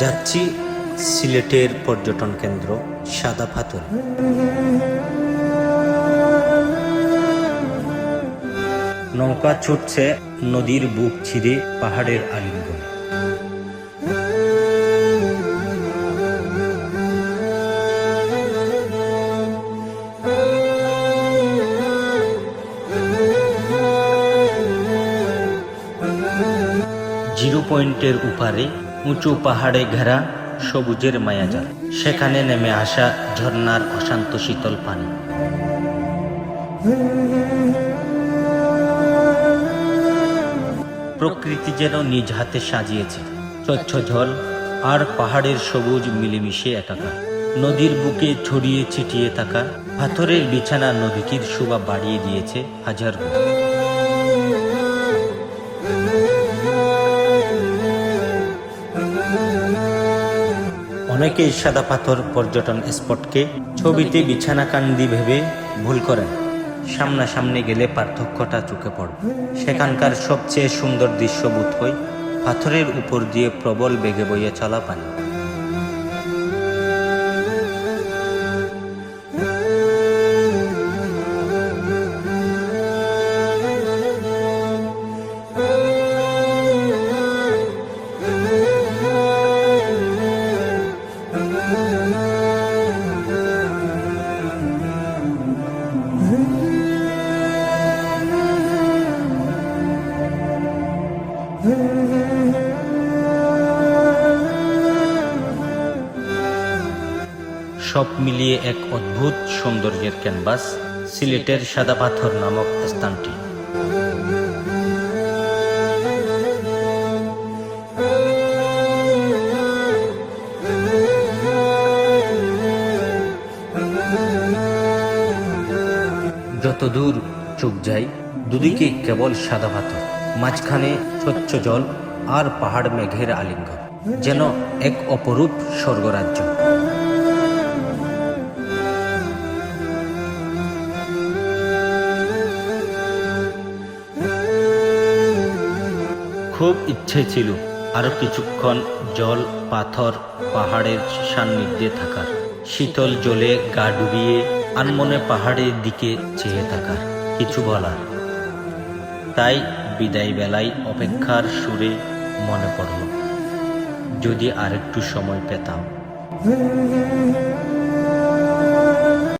যাচ্ছি সিলেটের পর্যটন কেন্দ্র সাদা ফাতুর নৌকা ছুটছে নদীর বুক ছিঁড়ে পাহাড়ের আলিঙ্গনে। জিরো পয়েন্টের উপারে উঁচু পাহাড়ে ঘেরা সবুজের মায়াজাল। সেখানে নেমে আসা ঝর্ণার অশান্ত শীতল পানি। প্রকৃতি যেন নিজ হাতে সাজিয়েছে। স্বচ্ছ জল আর পাহাড়ের সবুজ মিলেমিশে একাকার। নদীর বুকে ছড়িয়ে ছিটিয়ে থাকা পাথরের বিছানা নদীটির শোভা বাড়িয়ে দিয়েছে হাজার গুণ। অনেকেই সাদা পাথর পর্যটন স্পটকে ছবিতে বিছানা কান্দি ভেবে ভুল করেন। সামনাসামনি গেলে পার্থক্যটা চোখে পড়ে। সেখানকার সবচেয়ে সুন্দর দৃশ্য বোধ হয় পাথরের উপর দিয়ে প্রবল বেগে বইয়ে চলা পানি। সব মিলিয়ে এক অদ্ভুত সৌন্দর্যের ক্যানভাস, সিলেটের সাদা পাথর নামক স্থানটি। যতদূর চোখ যায়, দুদিকে কেবল সাদা পাথর, মাঝখানে স্বচ্ছ জল আর পাহাড় মেঘের আলিঙ্গন, যেন এক অপরূপ স্বর্গরাজ্য। খুব ইচ্ছে ছিল আরও কিছুক্ষণ জল, পাথর, পাহাড়ের সান্নিধ্যে থাকার। শীতল জলে গা ডুবিয়ে আনমনে পাহাড়ের দিকে চেয়ে থাকার, কিছু বলার। তাই বিদায় বেলায় অপেক্ষার সুরে মনে পড়ল, যদি আরেকটু সময় পেতাম।